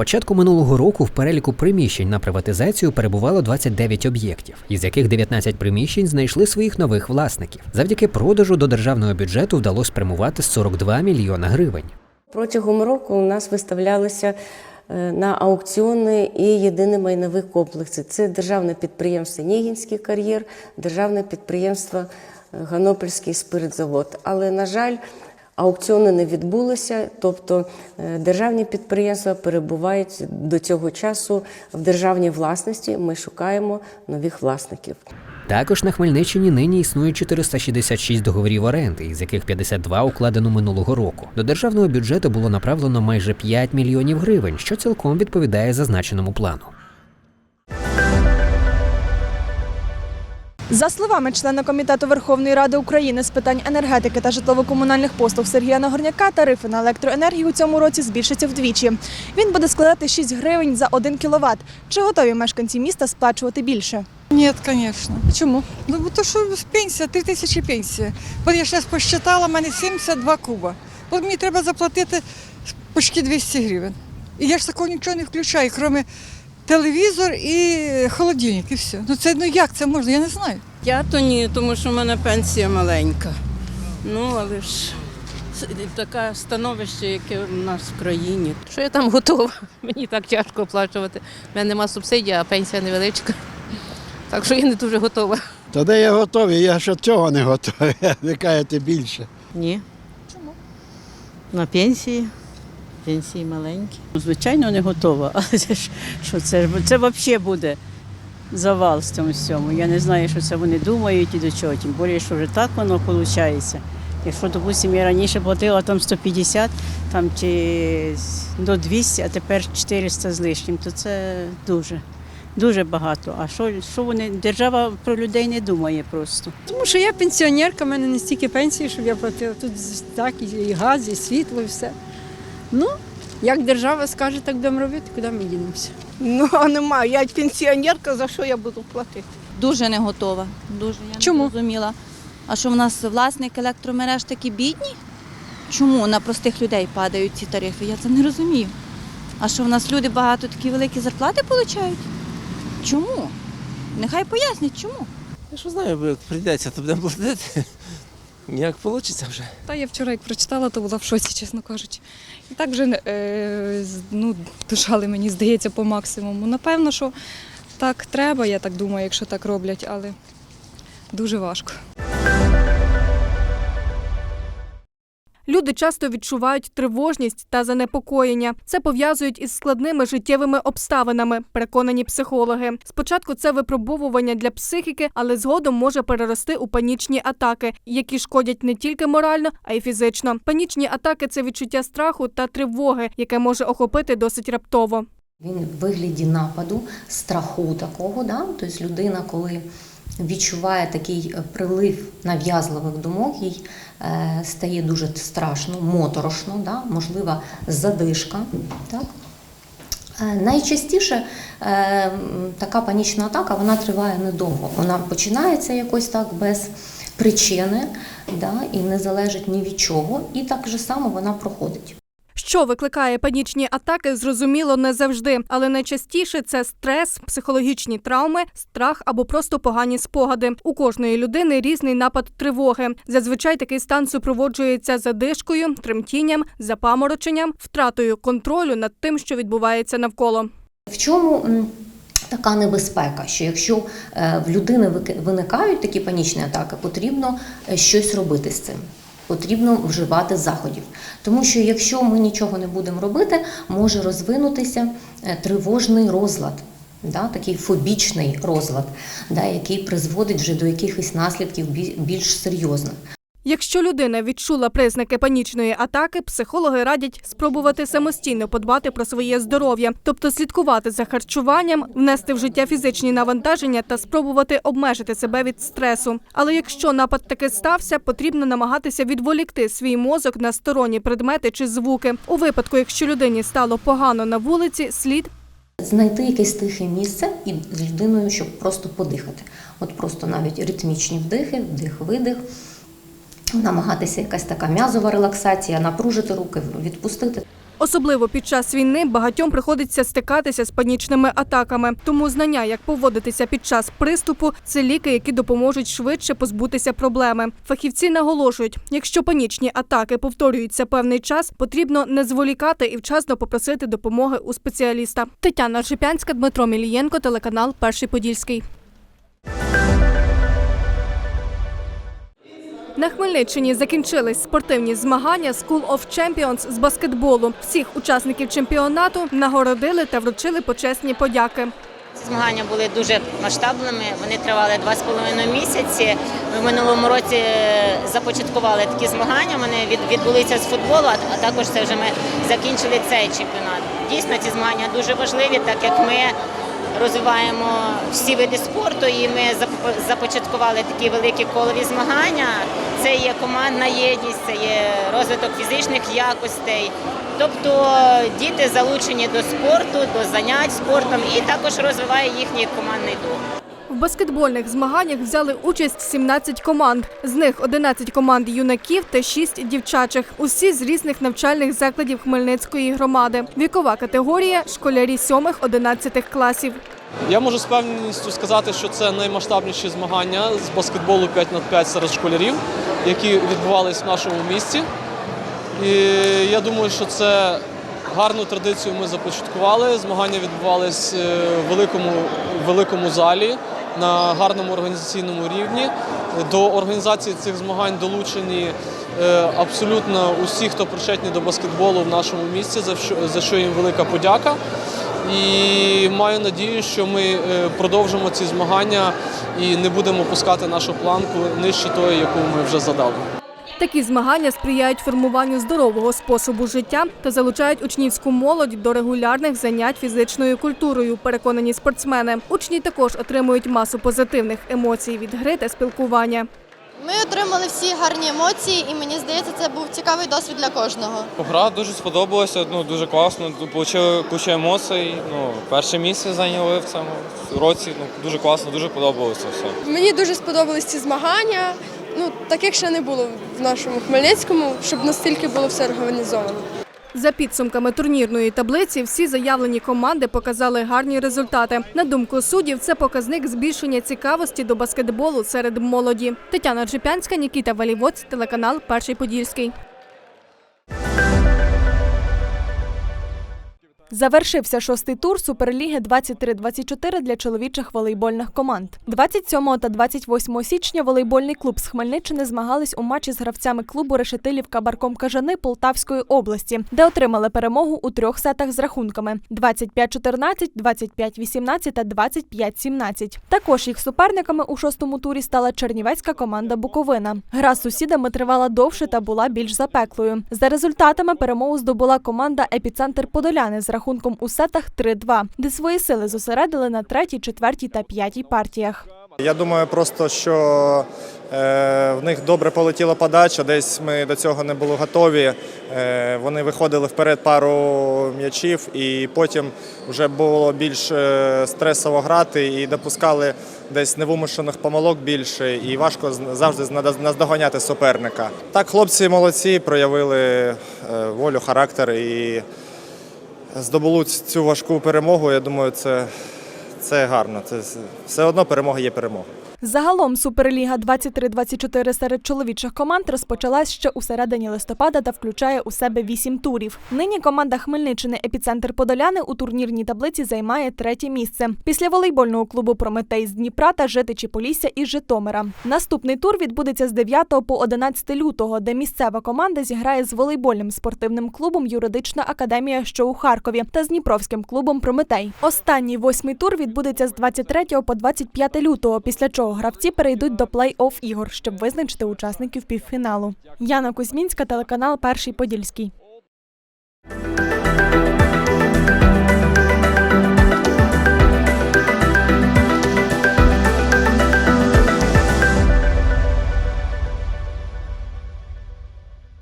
початку минулого року в переліку приміщень на приватизацію перебувало 29 об'єктів, із яких 19 приміщень знайшли своїх нових власників. Завдяки продажу до державного бюджету вдалося спрямувати 42 мільйона гривень. Протягом року у нас виставлялися е, на аукціони і єдині майнові комплекси. Це державне підприємство Нігінський кар'єр, державне підприємство е, Ганопольський спиртзавод. Але, на жаль, аукціони не відбулися, тобто е, державні підприємства перебувають до цього часу в державній власності. Ми шукаємо нових власників. Також на Хмельниччині нині існує 466 договорів оренди, із яких 52 укладено минулого року. До державного бюджету було направлено майже 5 мільйонів гривень, що цілком відповідає зазначеному плану. За словами члена комітету Верховної Ради України з питань енергетики та житлово-комунальних послуг Сергія Нагорняка, тарифи на електроенергію у цьому році збільшаться вдвічі. Він буде складати 6 гривень за 1 кВт. Чи готові мешканці міста сплачувати більше? Нет, конечно. Чому? Ну, бо то що пенсія, 3 тисячі пенсія. От я зараз посчитала, в мене 72 куба. От мені треба заплатити почти 200 гривень. І я ж такого нічого не включаю, крім телевізор і холодильник, і все. Ну це ну як це можна? Я не знаю. Я то ні, тому що в мене пенсія маленька. Ну, але ж таке становище, яке в нас в країні. Що я там готова? Мені так тяжко оплачувати. У мене нема субсидії, а пенсія невеличка. Так що я не дуже готова. Та де я готовий, я ще цього не готовий. Ви кажете більше. Ні. Чому? На пенсії. Пенсії маленькі. Звичайно, не готова, але що це це взагалі буде завал з цьому всьому. Я не знаю, що це вони думають і до чого. Тим більше, що вже так воно виходить. Якщо, допустимо, я раніше платила там 150 там, чи до 200, а тепер 400 з лишнім, то це дуже, дуже багато. А що, що вони, держава про людей не думає просто. Тому що я пенсіонерка, в мене не стільки пенсії, щоб я платила. Тут так і газ, і світло, і все. Ну, як держава скаже, так будемо робити, куди ми дінемося. Ну, а немає. Я пенсіонерка, за що я буду платити? Дуже не готова. Дуже я Чому? не зрозуміла. А що в нас власники електромереж такі бідні? Чому на простих людей падають ці тарифи? Я це не розумію. А що в нас люди багато такі великі зарплати отримують? Чому? Нехай пояснять, чому. Я що знаю, як прийдеться, то будемо платити. Як вийде вже. Та я вчора як прочитала, то була в шоці, чесно кажучи. І так вже е, ну, душали, мені здається, по максимуму. Напевно, що так треба, я так думаю, якщо так роблять, але дуже важко. Люди часто відчувають тривожність та занепокоєння. Це пов'язують із складними життєвими обставинами, переконані психологи. Спочатку це випробовування для психіки, але згодом може перерости у панічні атаки, які шкодять не тільки морально, а й фізично. Панічні атаки це відчуття страху та тривоги, яке може охопити досить раптово. Він в вигляді нападу, страху такого, да? тобто людина, коли відчуває такий е, прилив нав'язливих думок, їй е, стає дуже страшно, моторошно, да? можлива задишка. Так? Е, Найчастіше така панічна атака вона триває недовго. Вона починається якось так без причини да? і не залежить ні від чого, і так же само вона проходить. Що викликає панічні атаки, зрозуміло не завжди, але найчастіше це стрес, психологічні травми, страх або просто погані спогади. У кожної людини різний напад тривоги. Зазвичай такий стан супроводжується задишкою, тремтінням, запамороченням, втратою контролю над тим, що відбувається навколо. В чому така небезпека? Що якщо е, в людини виникають такі панічні атаки, потрібно е, щось робити з цим. Потрібно вживати заходів, тому що якщо ми нічого не будемо робити, може розвинутися е, тривожний розлад, да, такий фобічний розлад, да, який призводить вже до якихось наслідків більш серйозних. Якщо людина відчула признаки панічної атаки, психологи радять спробувати самостійно подбати про своє здоров'я, тобто слідкувати за харчуванням, внести в життя фізичні навантаження та спробувати обмежити себе від стресу. Але якщо напад таки стався, потрібно намагатися відволікти свій мозок на сторонні предмети чи звуки. У випадку, якщо людині стало погано на вулиці, слід Знайти якесь тихе місце і з людиною, щоб просто подихати. От просто навіть ритмічні вдихи, вдих-видих, намагатися якась така м'язова релаксація, напружити руки, відпустити. Особливо під час війни багатьом приходиться стикатися з панічними атаками. Тому знання, як поводитися під час приступу, це ліки, які допоможуть швидше позбутися проблеми. Фахівці наголошують, якщо панічні атаки повторюються певний час, потрібно не зволікати і вчасно попросити допомоги у спеціаліста. Тетяна Шипянська, Дмитро Мілієнко, телеканал Перший Подільський. На Хмельниччині закінчились спортивні змагання School of Champions з баскетболу. Всіх учасників чемпіонату нагородили та вручили почесні подяки. Змагання були дуже масштабними. Вони тривали два з половиною місяці. Ми в минулому році е, започаткували такі змагання. Вони від- відбулися з футболу, а також це вже ми закінчили цей чемпіонат. Дійсно, ці змагання дуже важливі, так як ми розвиваємо всі види спорту, і ми зап- започаткували такі великі колові змагання. Це є командна єдність, це є розвиток фізичних якостей. Тобто діти залучені до спорту, до занять спортом і також розвиває їхній командний дух. В баскетбольних змаганнях взяли участь 17 команд. З них 11 команд юнаків та 6 дівчачих. Усі з різних навчальних закладів Хмельницької громади. Вікова категорія школярі 7-11 класів. Я можу з певністю сказати, що це наймасштабніші змагання з баскетболу 5 на 5 серед школярів, які відбувалися в нашому місті. І я думаю, що це гарну традицію ми започаткували. Змагання відбувалися в великому, великому залі на гарному організаційному рівні. До організації цих змагань долучені е, абсолютно усі, хто причетні до баскетболу в нашому місті, за що, їм велика подяка. І маю надію, що ми е, продовжимо ці змагання і не будемо пускати нашу планку нижче тої, яку ми вже задали. Такі змагання сприяють формуванню здорового способу життя та залучають учнівську молодь до регулярних занять фізичною культурою. Переконані спортсмени. Учні також отримують масу позитивних емоцій від гри та спілкування. Ми отримали всі гарні емоції, і мені здається, це був цікавий досвід для кожного. Гра дуже сподобалася, ну дуже класно. Отримали кучу емоцій. Ну, перше місце зайняли в цьому році. Ну дуже класно, дуже подобалося все. Мені дуже сподобались ці змагання. Ну, таких ще не було в нашому Хмельницькому, щоб настільки було все організовано. За підсумками турнірної таблиці, всі заявлені команди показали гарні результати. На думку суддів, це показник збільшення цікавості до баскетболу серед молоді. Тетяна Джипянська, Нікіта Валівоць, телеканал Перший Подільський. Завершився шостий тур Суперліги 23-24 для чоловічих волейбольних команд. 27 та 28 січня волейбольний клуб з Хмельниччини змагались у матчі з гравцями клубу Решетилівка Барком Кажани Полтавської області, де отримали перемогу у трьох сетах з рахунками: 25-14, 25-18 та 25-17. Також їх суперниками у шостому турі стала чернівецька команда Буковина. Гра з сусідами тривала довше та була більш запеклою. За результатами перемогу здобула команда Епіцентр Подоляни з рахунком у сетах 3-2, де свої сили зосередили на третій, четвертій та п'ятій партіях. Я думаю, просто що е, в них добре полетіла подача, десь ми до цього не були готові. Е, вони виходили вперед пару м'ячів, і потім вже було більш е, стресово грати і допускали десь невимушених помилок більше, і важко завжди наздоганяти суперника. Так, хлопці молодці, проявили волю, характер і здобули цю важку перемогу. Я думаю, це, це гарно. Це все одно перемога є перемога. Загалом Суперліга 23-24 серед чоловічих команд розпочалась ще у середині листопада та включає у себе вісім турів. Нині команда Хмельниччини Епіцентр Подоляни у турнірній таблиці займає третє місце. Після волейбольного клубу Прометей з Дніпра та Житичі Полісся із Житомира. Наступний тур відбудеться з 9 по 11 лютого, де місцева команда зіграє з волейбольним спортивним клубом Юридична академія, що у Харкові, та з Дніпровським клубом Прометей. Останній восьмий тур відбудеться з 23 по 25 лютого, після чого гравці перейдуть до плей-офф ігор, щоб визначити учасників півфіналу. Яна Кузьмінська, телеканал Перший Подільський.